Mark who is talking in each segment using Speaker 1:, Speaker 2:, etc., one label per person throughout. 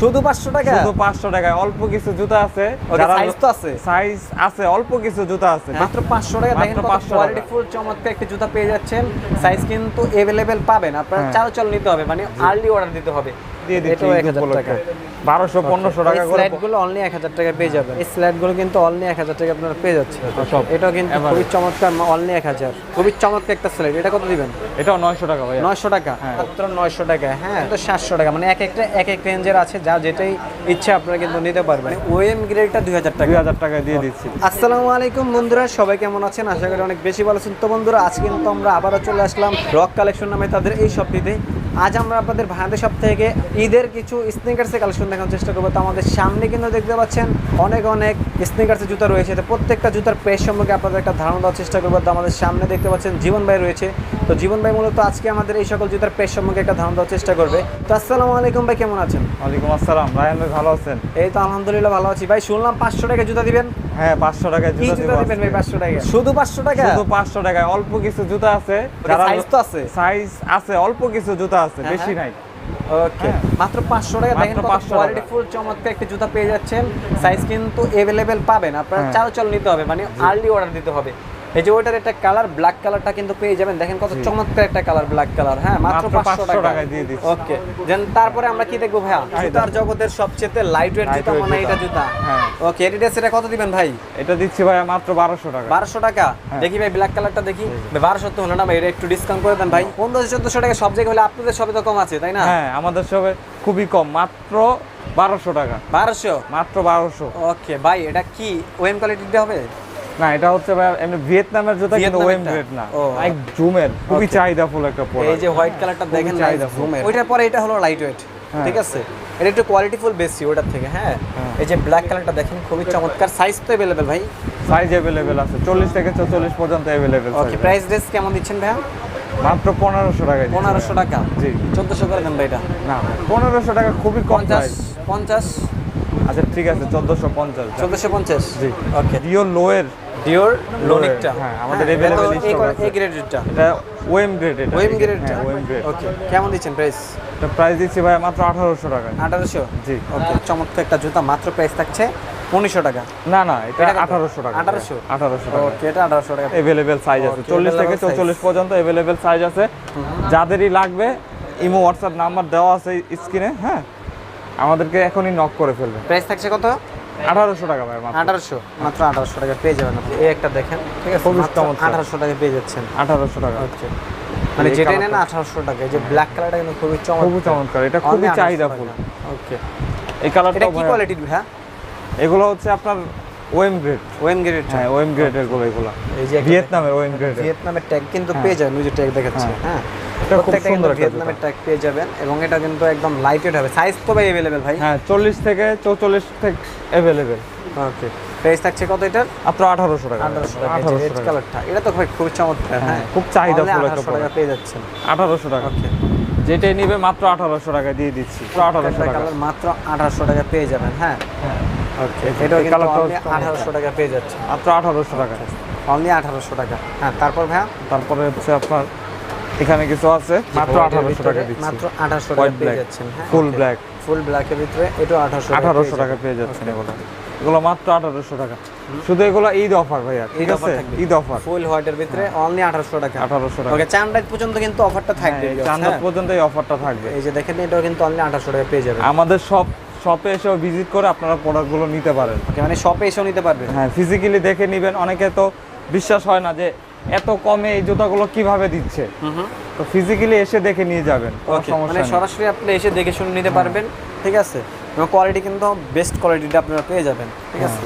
Speaker 1: শুধু পাঁচশো টাকা?
Speaker 2: শুধু পাঁচশো টাকায়। অল্প কিছু জুতা আছে।
Speaker 1: সাইজ তো আছে?
Speaker 2: সাইজ আছে অল্প কিছু জুতা আছে।
Speaker 1: মাত্র পাঁচশো টাকা। দেখেন
Speaker 2: মাত্র 500 টাকা।
Speaker 1: কোয়ালিটি ফুল চমৎকার একটা জুতা পেয়ে যাচ্ছেন। সাইজ কিন্তু अवेलेबल পাবেন। আপনার
Speaker 2: হ্যাঁ।
Speaker 1: চাল চাল নিতে হবে। মানে আর্লি অর্ডার দিতে হবে।
Speaker 2: দিয়ে দিচ্ছি
Speaker 1: এটাও এক হাজার টাকা।
Speaker 2: বারোশো পনেরোশো টাকা করে
Speaker 1: স্লাইডগুলো অনলি এক হাজার টাকা পেয়ে যাবেন এই স্লাইডগুলো কিন্তু অনলি এক হাজার টাকা আপনারা পেয়ে যাচ্ছে
Speaker 2: সব
Speaker 1: এটাও কিন্তু। খুবই চমৎকার অনলি এক হাজার। খুবই চমৎকার একটা স্লাইড এটা কত দিবেন?
Speaker 2: এটাও নয়শো টাকা ভাইয়া।
Speaker 1: নয়শো টাকা?
Speaker 2: হ্যাঁ।
Speaker 1: মাত্র নয়শো টাকা হ্যাঁ? তো সাতশো টাকা। মানে এক একটা এক এক রেঞ্জের আছে যা যেটাই ইচ্ছা আপনারা কিন্তু নিতে পারবেন। ওএম গ্রেডটা দুই হাজার টাকা।
Speaker 2: দুই হাজার টাকা দিয়ে দিচ্ছি।
Speaker 1: আসসালামু আলাইকুম বন্ধুরা সবাই কেমন আছেন? আশা করি অনেক বেশি ভালো আছেন। তো বন্ধুরা আজকে কিন্তু আমরা আবারও চলে আসলাম রক কালেকশন নামে তাদের এই শপটিতে আজ আমরা আপনাদের ভাইদের সব থেকে ঈদের কিছু স্নিকার্সের কালেকশন দেখানোর চেষ্টা করব। তো আমাদের সামনে কিন্তু দেখতে পাচ্ছেন অনেক অনেক স্নিকার্সের জুতা রয়েছে। তো প্রত্যেকটা জুতার প্রেস সম্পর্কে আপনাদের একটা ধারণা দেওয়ার চেষ্টা করব। তো আমাদের সামনে দেখতে পাচ্ছেন জীবন ভাই রয়েছে। তো জীবন ভাই মূলত আজকে আমাদের এই সকল জুতার প্রেস সম্পর্কে একটা ধারণা দেওয়ার চেষ্টা করবে। তো আসসালামু আলাইকুম ভাই কেমন আছেন?
Speaker 2: ওয়ালাইকুম আসসালাম। রায়ন ভাই ভালো আছেন?
Speaker 1: এই তো আলহামদুলিল্লাহ ভালো আছি। ভাই শুনলাম পাঁচশো টাকা জুতা দিবেন।
Speaker 2: হ্যাঁ পাঁচশো টাকায় জুতা
Speaker 1: জুতা দিবেন ভাই
Speaker 2: আজকে।
Speaker 1: পাঁচশো টাকা শুধু পাঁচশো টাকা
Speaker 2: শুধু পাঁচশো টাকায় অল্প কিছু জুতা আছে
Speaker 1: size তো আছে?
Speaker 2: সাইজ আছে অল্প কিছু জুতা আছে
Speaker 1: হ্যাঁ,
Speaker 2: বেশি
Speaker 1: হ্যাঁ।
Speaker 2: নাই
Speaker 1: ওকে
Speaker 2: হ্যাঁ।
Speaker 1: মাত্র পাঁচশো টাকা দেখেন কোয়ালিটি
Speaker 2: টাকা।
Speaker 1: ফুল চমৎকার একটা জুতা পেয়ে যাচ্ছেন সাইজ কিন্তু পাবেন আপনার
Speaker 2: হ্যাঁ।
Speaker 1: চাল চল নিতে হবে মানে আর্লি অর্ডার দিতে হবে এই যে ওইটার একটা কালার ব্ল্যাক কালারটা কিন্তু পেয়ে যাবেন। দেখেন কত চমৎকার একটা কালার ব্ল্যাক কালার। হ্যাঁ মাত্র
Speaker 2: মাত্র
Speaker 1: পাঁচশো
Speaker 2: 500
Speaker 1: টাকা
Speaker 2: টাকায় দিয়ে দিচ্ছি।
Speaker 1: ওকে দেন তারপরে আমরা কি দেখব ভাইয়া? জুতার জগতের সবচেয়ে লাইট ওয়েট জুতা মানে এটা
Speaker 2: জুতা। হ্যাঁ।
Speaker 1: ওকে এডিডাস এটা কত দিবেন ভাই?
Speaker 2: এটা দিচ্ছি ভাইয়া মাত্র বারোশো টাকা।
Speaker 1: টাকা?
Speaker 2: হ্যাঁ।
Speaker 1: দেখি ভাই ব্ল্যাক কালারটা দেখি। বারোশো তো হলো না ভাই এটা একটু ডিসকাউন্ট করে দেন ভাই। পনেরোশো চোদ্দশো টাকা সব জায়গায় হলে আপনাদের সবে তো কম আছে তাই না?
Speaker 2: হ্যাঁ আমাদের সবে খুবই কম। মাত্র বারোশো টাকা।
Speaker 1: বারোশো?
Speaker 2: মাত্র বারোশো।
Speaker 1: ওকে ভাই এটা কি ওএম কোয়ালিটিতে হবে?
Speaker 2: না এটা হচ্ছে ভাই এমনি ভিয়েতনামের জুতা কিন্তু ওয়েম? গ্রেড না। এক জুমের খুবই চাহিদাফুল একটা
Speaker 1: এই যে হোয়াইট কালারটা দেখেন
Speaker 2: চাহিদাফুল।
Speaker 1: ওইটার পরে এটা হলো লাইট ওয়েট
Speaker 2: হ্যাঁ।
Speaker 1: ঠিক আছে? এটা একটু কোয়ালিটিফুল বেশি ওটার থেকে হ্যাঁ?
Speaker 2: হ্যাঁ।
Speaker 1: এই যে ব্ল্যাক কালারটা দেখেন খুবই চমৎকার। সাইজ তো অ্যাভেলেবেল ভাই?
Speaker 2: সাইজ অ্যাভেলেবেল আছে চল্লিশ থেকে চল্লিশ পর্যন্ত অ্যাভেলেবেল
Speaker 1: ওকে প্রাইস ড্রেস কেমন দিচ্ছেন ভাইয়া?
Speaker 2: মাত্র পনেরোশো টাকায়
Speaker 1: পনেরোশো টাকা?
Speaker 2: জি।
Speaker 1: চোদ্দশো করে দেন ভাই এটা?
Speaker 2: না পনেরোশো টাকা খুবই কম
Speaker 1: পঞ্চাশ পঞ্চাশ?
Speaker 2: আচ্ছা ঠিক আছে চোদ্দোশো পঞ্চাশ।
Speaker 1: চোদ্দশো পঞ্চাশ?
Speaker 2: জি।
Speaker 1: ওকে
Speaker 2: ডিও লোয়ের
Speaker 1: ডিওর লোনিকটা
Speaker 2: হ্যাঁ, আমাদের stock আছে।
Speaker 1: এই গ্রেডেরটা
Speaker 2: এটা ওয়েম গ্রেড এটা।
Speaker 1: ওয়েম গ্রেডটা
Speaker 2: হ্যাঁ ওয়েম গ্রেড
Speaker 1: ওকে কেমন দিচ্ছেন প্রাইস
Speaker 2: এটা প্রাইস দিচ্ছি ভাই মাত্র আঠারোশো টাকা
Speaker 1: আঠারোশো?
Speaker 2: জি।
Speaker 1: ওকে চমৎকার একটা জুতা মাত্র প্রাইস থাকছে উনিশশো টাকা।
Speaker 2: না না এটা? আঠারোশো টাকা।
Speaker 1: 1800?
Speaker 2: আঠারোশো টাকা।
Speaker 1: ওকে এটা আঠারোশো টাকা।
Speaker 2: এভেলেবেল সাইজ আছে। চল্লিশ থেকে. চৌচল্লিশ পর্যন্ত এভেলেবেল সাইজ আছে। যাদেরই লাগবে ইমো হোয়াটসঅ্যাপ নাম্বার দেওয়া আছে স্ক্রিনে হ্যাঁ? আমাদেরকে এখনই নক করে ফেলবে।
Speaker 1: প্রাইস থাকছে কত?
Speaker 2: আঠারোশো টাকা ভাই মাত্র।
Speaker 1: আঠারোশো মাত্র আঠারোশো টাকা পেয়ে যাবেন আপনি। এই একটা দেখেন ঠিক আছে? মাত্র
Speaker 2: চমৎকার।
Speaker 1: আঠারোশো টাকা পেয়ে যাচ্ছেন।
Speaker 2: আঠারোশো টাকা।
Speaker 1: ওকে মানে
Speaker 2: এই
Speaker 1: নেন আঠারোশো টাকা যে ব্ল্যাক কালারটা কিন্তু খুবই চমৎকার।
Speaker 2: খুবই চমৎকার এটা খুবই চাহিদাফুল
Speaker 1: ওকে।
Speaker 2: এই কালারটা
Speaker 1: এটা কি কোয়ালিটির ভাইয়া?
Speaker 2: এগুলো হচ্ছে আপনার ওয়েম গ্রেড।
Speaker 1: ওয়েম গ্রেড
Speaker 2: হ্যাঁ ওয়েম গ্রেডেরগুলো এগুলো।
Speaker 1: এই যে
Speaker 2: ভিয়েতনামের ওয়েম গ্রেড
Speaker 1: ভিয়েতনামের ট্যাগ কিন্তু পেয়ে যাবেন ওই যে ট্যাগ দেখাচ্ছে। হ্যাঁ।
Speaker 2: খুব
Speaker 1: প্রত্যেকটা
Speaker 2: সুন্দর
Speaker 1: কিন্তু ভিয়েতনামের ট্যাগ পেয়ে যাবেন এবং এটা কিন্তু একদম লাইট ওয়েট হবে। সাইজ তো ভাই অ্যাভেলেবেল ভাই।
Speaker 2: হ্যাঁ চল্লিশ থেকে চৌচল্লিশ থেকে অ্যাভেলেবেল
Speaker 1: ওকে প্রাইস থাকছে কত এটার?
Speaker 2: মাত্র আঠারোশো টাকা।
Speaker 1: আঠারোশো টাকা রেড কালারটা এটা তো ভাই খুব চমৎকার হ্যাঁ।
Speaker 2: খুব চাহিদাফুল
Speaker 1: আঠারোশো টাকা পেয়ে যাচ্ছেন।
Speaker 2: আঠারোশো টাকা।
Speaker 1: ওকে
Speaker 2: যেটাই নিবে মাত্র আঠারোশো টাকা দিয়ে দিচ্ছি। আঠারোশো টাকা।
Speaker 1: মাত্র আঠারোশো টাকা পেয়ে যাবেন হ্যাঁ। ওকে কিন্তু
Speaker 2: কালারটা
Speaker 1: আঠারোশো টাকা পেয়ে যাচ্ছে
Speaker 2: মাত্র আঠারোশো টাকা।
Speaker 1: অনলি আঠারোশো টাকা। হ্যাঁ তারপর ভাইয়া?
Speaker 2: তারপরে হচ্ছে আপনার এখানে কিছু আছে? মাত্র আঠারোশো টাকা দিচ্ছি।
Speaker 1: মাত্র আঠারোশো টাকা পেয়ে
Speaker 2: ব্ল্যাক
Speaker 1: যাচ্ছেন হ্যাঁ?
Speaker 2: ফুল ব্ল্যাক
Speaker 1: ফুল ব্ল্যাকের ভিতরে এটাও আঠারোশো
Speaker 2: আঠারোশো টাকা পেয়ে যাচ্ছেন এগুলো। এগুলো মাত্র আঠারোশো টাকা। শুধু এগুলো ঈদ অফার ভাইয়া ঠিক
Speaker 1: ঈদ offer
Speaker 2: আছে ঈদ অফার।
Speaker 1: ফুল হোয়াইটের ভিতরে অনলি আঠারোশো টাকা।
Speaker 2: আঠারোশো টাকা।
Speaker 1: ওকে চান রাত পর্যন্ত কিন্তু অফারটা থাকবে viewers,
Speaker 2: চান্দার
Speaker 1: হ্যাঁ।
Speaker 2: পর্যন্ত এই অফারটা থাকবে।
Speaker 1: এই যে দেখেন এটাও কিন্তু অনলি আঠারোশো টাকা পেয়ে যাবেন।
Speaker 2: আমাদের সব শপে এসেও ভিজিট করে আপনারা প্রোডাক্টগুলো নিতে পারেন।
Speaker 1: মানে শপে এসেও নিতে পারবেন।
Speaker 2: হ্যাঁ ফিজিক্যালি দেখে নেবেন। অনেকে তো বিশ্বাস হয় না যে এত কমে এই জুতাগুলো কীভাবে দিচ্ছে? তো ফিজিক্যালি এসে দেখে নিয়ে যাবেন
Speaker 1: মানে সরাসরি আপনি এসে দেখে শুনে নিতে পারবেন ঠিক আছে? এবং কোয়ালিটি কিন্তু বেস্ট কোয়ালিটিটা আপনারা পেয়ে যাবেন ঠিক আছে?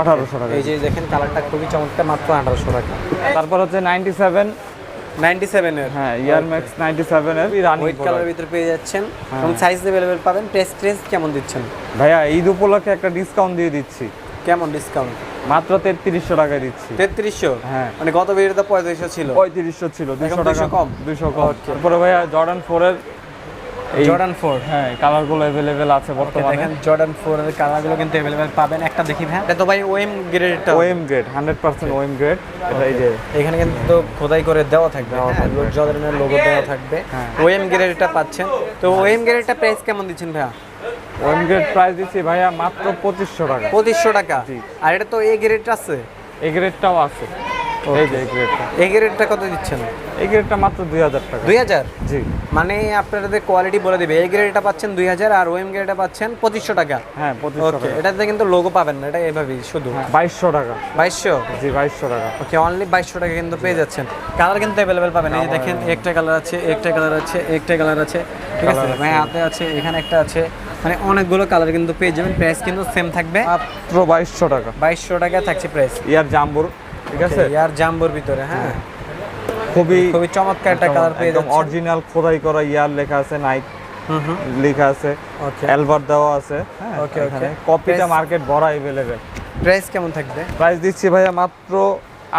Speaker 2: আঠারোশো টাকা
Speaker 1: এই যে দেখেন কালারটা খুবই চমৎকার মাত্র আঠারোশো টাকা।
Speaker 2: তারপর হচ্ছে নাইনটি সেভেন
Speaker 1: নাইনটি সেভেনের
Speaker 2: হ্যাঁ ইয়ার ম্যাক্স নাইনটি সেভেনের রানিং
Speaker 1: হোয়াইট কালারের ভিতরে পেয়ে যাচ্ছেন এবং সাইজ অ্যাভেলেবেল পাবেন প্রেস ট্রেস কেমন দিচ্ছেন?
Speaker 2: ভাইয়া ঈদ উপলক্ষে একটা ডিসকাউন্ট দিয়ে দিচ্ছি।
Speaker 1: কেমন ডিসকাউন্ট
Speaker 2: মাত্র তেত্রিশশো টাকায় দিচ্ছি।
Speaker 1: তেত্রিশশো?
Speaker 2: হ্যাঁ।
Speaker 1: মানে গত ভিডিওতে পঁয়ত্রিশশো ছিল।
Speaker 2: পঁয়ত্রিশশো ছিল দুশো টাকা।
Speaker 1: কম?
Speaker 2: দুশো কম। তারপরে ভাইয়া জর্ডান ফোরের এই
Speaker 1: জর্ডান ফোর
Speaker 2: হ্যাঁ কালারগুলো অ্যাভেলেবেল আছে বর্তমানে।
Speaker 1: দেখেন জর্ডান ফোর এর কালারগুলো কিন্তু অ্যাভেলেবেল পাবেন। একটা দেখি ভাই এটা তো ভাই OM গ্রেডটা
Speaker 2: OEM grade hundred percent OEM grade এটা এই যে
Speaker 1: এখানে কিন্তু খোদাই করে দেওয়া থাকবে।
Speaker 2: দেওয়া
Speaker 1: হ্যাঁ। জর্ডানের লোগো দেওয়া থাকবে।
Speaker 2: হ্যাঁ।
Speaker 1: ওএম গ্রেডটা পাচ্ছেন। তো ওএম গ্রেডটা প্রাইস কেমন দিচ্ছেন ভাইয়া?
Speaker 2: ওয়েম গ্রেড প্রাইস দিচ্ছি ভাইয়া মাত্র পঁচিশশো টাকা।
Speaker 1: পঁচিশশো টাকা। আর এটা তো এ গ্রেড আছে?
Speaker 2: এ গ্রেডটাও আছে। এই যে এই গ্রেডটা
Speaker 1: এ গ্রেডটা কত দিচ্ছেন?
Speaker 2: এই গ্রেডটা মাত্র দুই হাজার টাকা।
Speaker 1: দুই হাজার?
Speaker 2: জি।
Speaker 1: মানে আপনাদের কোয়ালিটি বলে দিবে। এ গ্রেডটা পাচ্ছেন দুই হাজার আর ওএম গ্রেডটা পাচ্ছেন পঁচিশশো টাকা।
Speaker 2: হ্যাঁ পঁচিশশো টাকা।
Speaker 1: এটাতে কিন্তু লোগো পাবেন না এটা এভাবেই শুধু।
Speaker 2: বাইশশো টাকা।
Speaker 1: বাইশশো?
Speaker 2: জি বাইশশো টাকা।
Speaker 1: ওকে অনলি বাইশশো টাকা কিন্তু পেয়ে যাচ্ছেন। কালার কিন্তু অ্যাভেলেবেল পাবেন। এই দেখেন একটা কালার আছে একটা কালার আছে একটা কালার আছে। ঠিক আছে?
Speaker 2: Colour
Speaker 1: হাতে আছে এখানে একটা আছে। মানে অনেকগুলো কালার কিন্তু পেয়ে যাবেন। প্রাইস কিন্তু সেম থাকবে।
Speaker 2: মাত্র বাইশশো টাকা।
Speaker 1: বাইশশো টাকা থাকছে প্রাইস
Speaker 2: ইয়ার জাম্বুর ঠিক আছে?
Speaker 1: আর জাম্বোর ভিতরে হ্যাঁ।
Speaker 2: খুবই
Speaker 1: খুবই চমৎকার একটা কালার পেয়ে
Speaker 2: একদম অরিজিনাল খোদাই করা ইয়ার লেখা আছে নাইক লেখা আছে
Speaker 1: ওকে
Speaker 2: অ্যালবার দেওয়া আছে হ্যাঁ এখানে।
Speaker 1: Okay.
Speaker 2: কপিটা মার্কেট ভরা অ্যাভেলেবেল
Speaker 1: প্রাইস কেমন থাকবে?
Speaker 2: প্রাইস দিচ্ছি ভাইয়া মাত্র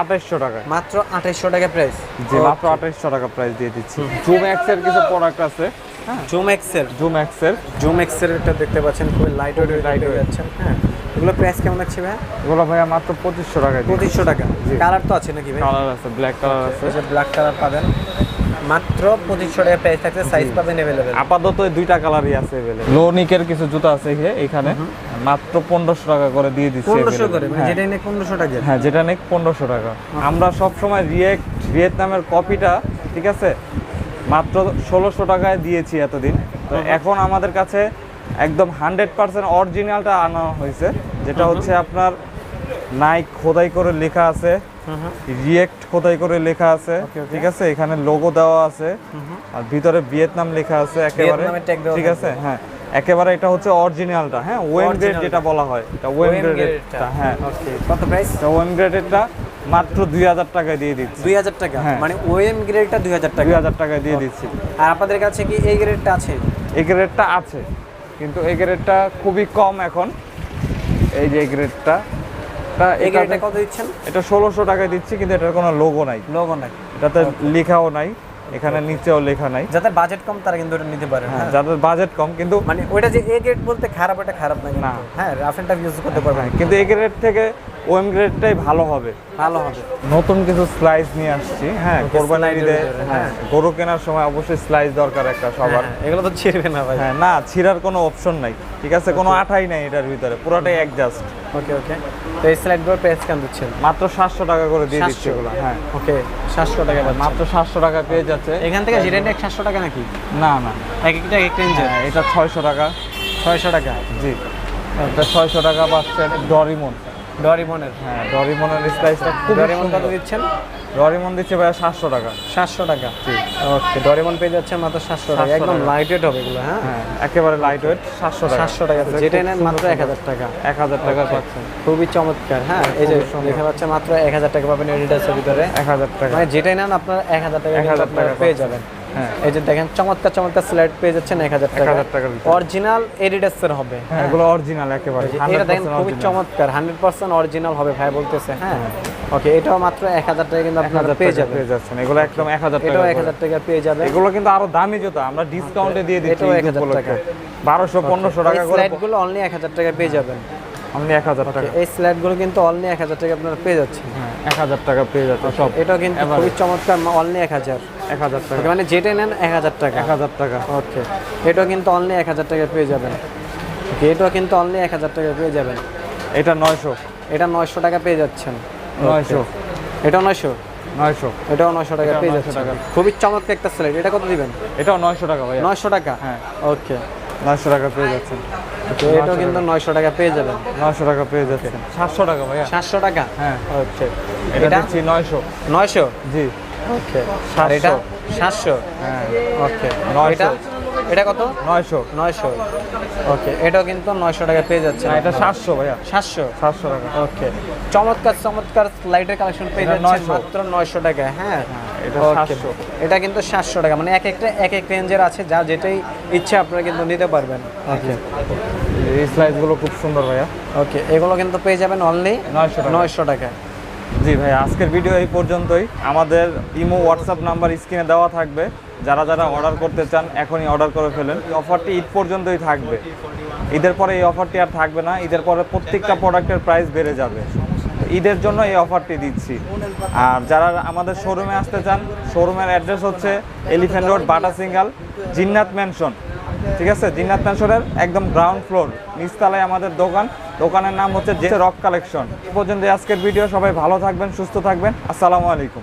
Speaker 2: আঠাইশশো টাকা।
Speaker 1: মাত্র আঠাইশশো টাকা প্রাইস
Speaker 2: জি মাত্র আঠাইশশো টাকা প্রাইস দিয়ে দিচ্ছি। জুম এক্সের কিছু প্রোডাক্ট আছে হ্যাঁ।
Speaker 1: জুম এক্সেল
Speaker 2: জুম এক্সের
Speaker 1: জুম এক্সেল এটা দেখতে পাচ্ছেন খুবই লাইট ওয়েট লাইট হয়ে যাচ্ছেন হ্যাঁ। এগুলো প্রাইস কেমন আছে ভাই
Speaker 2: এগুলো ভাইয়া মাত্র পঁচিশশো টাকা
Speaker 1: পঁচিশশো টাকা। কালার তো আছে নাকি ভাই?
Speaker 2: কালার আছে ব্ল্যাক কালার আছে।
Speaker 1: এই যে ব্ল্যাক কালার পাবেন। মাত্র পঁচিশশো টাকা প্রাইস থাকছে সাইজ পাবেন অ্যাভেলেবেল
Speaker 2: আপাতত দুইটা কালারই আছে অ্যাভেলেবল লো নিকের কিছু জুতা আছে এখানে এখানে মাত্র পনেরোশো টাকা করে দিয়ে দিচ্ছি
Speaker 1: পনেরোশো। করে মানে
Speaker 2: হ্যাঁ।
Speaker 1: যেটা এনে পনেরোশো টাকা।
Speaker 2: হ্যাঁ যেটা নেই পনেরোশো টাকা। আমরা সব সময় রিয়েক্ট ভিয়েতনামের কপিটা ঠিক আছে? মাত্র ষোলোশো টাকায় দিয়েছি এতদিন। তো এখন আমাদের কাছে একদম হান্ড্রেড পার্সেন্ট অরিজিনালটা আনা হয়েছে যেটা হচ্ছে আপনার নাইক খোদাই করে লেখা আছে রিয়েক্ট খোদাই করে লেখা আছে. ঠিক আছে? এখানে লোগো দেওয়া আছে আর ভিতরে ভিয়েতনাম লেখা আছে একেবারে। ঠিক আছে? হ্যাঁ একেবারে এটা হচ্ছে অরিজিনালটা হ্যাঁ? ওয়েম গ্রেড যেটা বলা হয় এটা ওয়েম
Speaker 1: ওএম গ্রেডটা
Speaker 2: হ্যাঁ।
Speaker 1: কত প্রাইস
Speaker 2: তো ওয়েম মাত্র দুই হাজার টাকায় দিয়ে দিচ্ছি।
Speaker 1: দুই হাজার টাকা?
Speaker 2: হ্যাঁ।
Speaker 1: মানে ওএম গ্রেডটা দুই হাজার টাকা?
Speaker 2: দুই হাজার টাকায় দিয়ে দিচ্ছি।
Speaker 1: আর আপনাদের কাছে কি এই গ্রেডটা আছে?
Speaker 2: এই গ্রেডটা আছে। কিন্তু এই গ্রেডটা খুবই কম এখন। এই যে গ্রেডটা তা
Speaker 1: এই গ্রেডটা কত দিচ্ছেন?
Speaker 2: এটা ষোলোশো টাকায় দিচ্ছি কিন্তু এটার কোনো লোগো নাই।
Speaker 1: লোগো নাই।
Speaker 2: এটাতে লেখাও নাই এখানে নিচেও লেখা নাই।
Speaker 1: যাদের বাজেট কম তারা কিন্তু এটা নিতে পারে
Speaker 2: হ্যাঁ
Speaker 1: হ্যাঁ।
Speaker 2: যাদের বাজেট কম কিন্তু
Speaker 1: মানে ওইটা যে এ গ্রেড বলতে খারাপ এটা খারাপ না। হ্যাঁ রাফ এন্ড টাফ ইউজ করতে পারবে
Speaker 2: হ্যাঁ, কিন্তু এ গ্রেড থেকে ওএম গ্রেডটাই ভালো হবে।
Speaker 1: ভালো হবে।
Speaker 2: নতুন কিছু স্লাইস নিয়ে আসছি হ্যাঁ কোরবানির ঈদে হ্যাঁ
Speaker 1: হ্যাঁ।
Speaker 2: গরু কেনার সময় অবশ্যই স্লাইস দরকার একটা সবার।
Speaker 1: হ্যাঁ, এগুলো তো ছিড়বে না ভাই।
Speaker 2: হ্যাঁ না ছিঁড়ার কোনো অপশন নাই ঠিক আছে? কোনো আঠাই নাই এটার ভিতরে পুরোটাই অ্যাডজাস্ট
Speaker 1: ওকে ওকে। তো এই স্লাইডগুলোর প্রাইস কেমন দিচ্ছেন?
Speaker 2: মাত্র সাতশো টাকা করে দিয়ে দিচ্ছি এগুলো হ্যাঁ।
Speaker 1: ওকে সাতশো টাকা পাচ্ছেন।
Speaker 2: মাত্র সাতশো টাকা পেয়ে যাচ্ছে।
Speaker 1: এখান থেকে জিরেন এক সাতশো টাকা নাকি?
Speaker 2: না না।
Speaker 1: এক একটা এক রেঞ্জের
Speaker 2: হ্যাঁ, এটা ছয়শো টাকা।
Speaker 1: ছয়শো টাকা।
Speaker 2: জি। এটা ছয়শো টাকা পাচ্ছে ডরিমন।
Speaker 1: ডরিমনের।
Speaker 2: হ্যাঁ ডরিমনের স্লাইসটা খুব
Speaker 1: ডরিমন কত দিচ্ছেন?
Speaker 2: ডরিমন দিচ্ছে ভাই সাতশো টাকা।
Speaker 1: সাতশো টাকা। ওকে ডরিমন পেয়ে যাচ্ছে মাত্র সাতশো টাকা। একদম লাইট ওয়েট হবে এগুলো হ্যাঁ?
Speaker 2: হ্যাঁ একেবারে লাইট ওয়েট সাতশো টাকা।
Speaker 1: সাতশো টাকা যেটা নেন মাত্র এক হাজার টাকা।
Speaker 2: এক হাজার টাকা পাচ্ছেন।
Speaker 1: খুবই চমৎকার হ্যাঁ? এই যে দেখা যাচ্ছে মাত্র এক হাজার টাকা পাবেন এডিডাসের ভিতরে।
Speaker 2: এক হাজার টাকা।
Speaker 1: মানে যেটাই নেন আপনার এক হাজার টাকা
Speaker 2: 1000
Speaker 1: কিন্তু আপনারা
Speaker 2: টাকা
Speaker 1: পেয়ে যাবেন।
Speaker 2: হ্যাঁ
Speaker 1: এই যে দেখেন চমৎকার চমৎকার স্লাইড পেয়ে যাচ্ছেন এক হাজার টাকা
Speaker 2: 1000 টাকার ভিতরে।
Speaker 1: অরিজিনাল এডিডাসের হবে
Speaker 2: হ্যাঁ এগুলো অরিজিনাল একেবারে
Speaker 1: এটা দেখেন খুবই চমৎকার হান্ড্রেড পার্সেন্ট অরিজিনাল হবে ভাই বলতেছে হ্যাঁ ওকে এটাও মাত্র এক হাজার টাকা কিন্তু আপনারা পেয়ে যাবেন
Speaker 2: পেয়ে যাচ্ছেন এগুলো একদম এক হাজার টাকা
Speaker 1: এক হাজার টাকা পেয়ে যাবেন
Speaker 2: এগুলো কিন্তু আরও দামি জুতা আমরা ডিসকাউন্টে দিয়ে দিচ্ছি
Speaker 1: এটাও 1000 টাকা।
Speaker 2: বারোশো পনেরোশো টাকা করে
Speaker 1: স্লাইডগুলো অনলি এক হাজার টাকা পেয়ে যাবেন
Speaker 2: আপনি এক হাজার টাকা
Speaker 1: এই স্লাইডগুলো কিন্তু অনলি এক হাজার টাকা আপনারা পেয়ে যাচ্ছেন
Speaker 2: হ্যাঁ এক হাজার টাকা পেয়ে যাচ্ছে সব
Speaker 1: এটাও কিন্তু খুবই চমৎকার অনলি এক হাজার
Speaker 2: এক হাজার টাকা।
Speaker 1: মানে যেটা নেন এক হাজার টাকা।
Speaker 2: এক হাজার টাকা।
Speaker 1: ওকে এটাও কিন্তু অনলি এক হাজার টাকা পেয়ে যাবেন। এটাও কিন্তু অনলি এক হাজার টাকা পেয়ে যাবেন।
Speaker 2: এটা নয়শো।
Speaker 1: এটা নয়শো টাকা পেয়ে যাচ্ছেন।
Speaker 2: নয়শো।
Speaker 1: এটাও নয়শো?
Speaker 2: নয়শো।
Speaker 1: এটাও নয়শো টাকা পেয়ে
Speaker 2: 900
Speaker 1: যাচ্ছেন।
Speaker 2: টাকা।
Speaker 1: খুবই চমৎকার একটা স্লাইড এটা কত দিবেন?
Speaker 2: এটাও নয়শো টাকা ভাইয়া।
Speaker 1: নয়শো টাকা?
Speaker 2: হ্যাঁ।
Speaker 1: ওকে।
Speaker 2: নয়শো টাকা পেয়ে যাচ্ছেন।
Speaker 1: এটাও কিন্তু নয়শো টাকা পেয়ে যাবেন।
Speaker 2: নয়শো টাকা পেয়ে যাচ্ছেন। সাতশো টাকা ভাইয়া।
Speaker 1: সাতশো টাকা?
Speaker 2: হ্যাঁ।
Speaker 1: ওকে।
Speaker 2: এটা
Speaker 1: এটা?
Speaker 2: দিচ্ছি নয়শো।
Speaker 1: নয়শো?
Speaker 2: জি।
Speaker 1: ওকে আর এটা? সাতশো।
Speaker 2: হ্যাঁ
Speaker 1: ওকে
Speaker 2: 900
Speaker 1: এটা এটা কত?
Speaker 2: নয়শো।
Speaker 1: নয়শো। ওকে এটাও কিন্তু নয়শো টাকা পেয়ে যাচ্ছে
Speaker 2: না এটা সাতশো ভাইয়া।
Speaker 1: সাতশো?
Speaker 2: সাতশো টাকা।
Speaker 1: ওকে চমৎকার চমৎকার লাইটের কালেকশন পেয়ে যাচ্ছে মাত্র নয়শো টাকা হ্যাঁ?
Speaker 2: এটা 700
Speaker 1: এটা কিন্তু সাতশো টাকা মানে এক একটা এক এক রেঞ্জের আছে যা যেটাই ইচ্ছা আপনারা কিন্তু নিতে পারবেন। ওকে
Speaker 2: এই স্লাইসগুলো খুব সুন্দর ভাইয়া।
Speaker 1: ওকে এগুলো কিন্তু পেয়ে যাবেন অনলি
Speaker 2: 900 টাকা।
Speaker 1: নয়শো টাকা
Speaker 2: জি ভাই, আজকের ভিডিও এই পর্যন্তই। আমাদের ইমো হোয়াটসঅ্যাপ নাম্বার স্ক্রিনে দেওয়া থাকবে। যারা যারা অর্ডার করতে চান, এখনই অর্ডার করে ফেলেন। অফারটি ঈদ পর্যন্তই থাকবে। ঈদের পরে এই অফারটি আর থাকবে না। ঈদের পরে প্রত্যেকটা প্রোডাক্টের প্রাইস বেড়ে যাবে। ঈদের জন্য এই অফারটি দিচ্ছি। আর যারা আমাদের শোরুমে আসতে চান শোরুমের অ্যাড্রেস হচ্ছে Elephant Road Bata signal Jinnat mansion ঠিক আছে? জিন্নাত ম্যানশনের একদম গ্রাউন্ড ফ্লোর নিচতলায় আমাদের দোকান। দোকানের নাম হচ্ছে যে রক কালেকশন। এ পর্যন্ত আজকের ভিডিও। সবাই ভালো থাকবেন, সুস্থ থাকবেন। আসসালামু আলাইকুম।